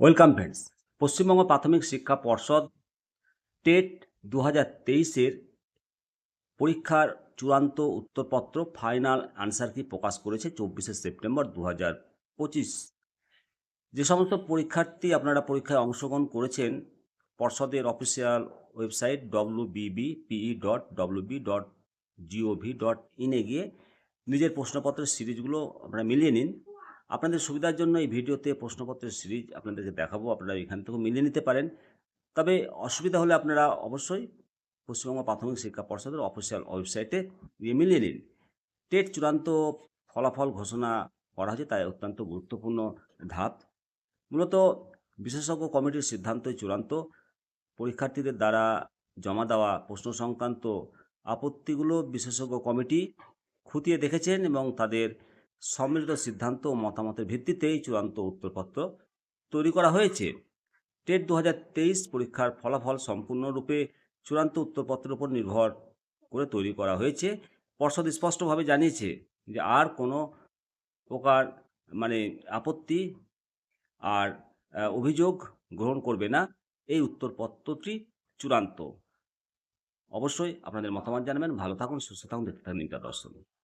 Welcome friends, Paschimbanga প্রাথমিক শিক্ষা পর্ষদ টেট দু হাজার তেইশের পরীক্ষার চূড়ান্ত উত্তরপত্র ফাইনাল আনসার কি প্রকাশ করেছে চব্বিশে সেপ্টেম্বর দু হাজার পঁচিশ। যে সমস্ত পরীক্ষার্থী আপনারা পরীক্ষায় অংশগ্রহণ করেছেন, পর্ষদের official website W B B P E dot W B dot G O V dot ইনে গিয়ে নিজের প্রশ্নপত্রের সিরিজগুলো আপনারা মিলিয়ে নিন। আপনাদের সুবিধার জন্য এই ভিডিওতে প্রশ্নপত্রের সিরিজ আপনাদেরকে দেখাবো। আপনারা এখান থেকেও মিলিয়ে নিতে পারেন। তবে অসুবিধা হলে আপনারা অবশ্যই পশ্চিমবঙ্গ প্রাথমিক শিক্ষা পর্ষদের অফিসিয়াল ওয়েবসাইটে গিয়ে মিলিয়ে নিন। টেট চূড়ান্ত ফলাফল ঘোষণা করা হয়েছে, তাই অত্যন্ত গুরুত্বপূর্ণ ধাপ। মূলত বিশেষজ্ঞ কমিটির সিদ্ধান্তই চূড়ান্ত। পরীক্ষার্থীদের দ্বারা জমা দেওয়া প্রশ্ন সংক্রান্ত আপত্তিগুলো বিশেষজ্ঞ কমিটি খতিয়ে দেখেছেন এবং তাদের সম্মিলিত সিদ্ধান্ত ও মতামতের ভিত্তিতেই চূড়ান্ত উত্তরপত্র তৈরি করা হয়েছে। টেট দু হাজার তেইশ পরীক্ষার ফলাফল সম্পূর্ণরূপে চূড়ান্ত উত্তরপত্রের উপর নির্ভর করে তৈরি করা হয়েছে। পর্ষদ স্পষ্টভাবে জানিয়েছে যে আর কোনো প্রকার মানে আপত্তি আর অভিযোগ গ্রহণ করবে না। এই উত্তরপত্রটি চূড়ান্ত। অবশ্যই আপনাদের মতামত জানাবেন। ভালো থাকুন, সুস্থ থাকুন। দেখতে থাকুন দর্শন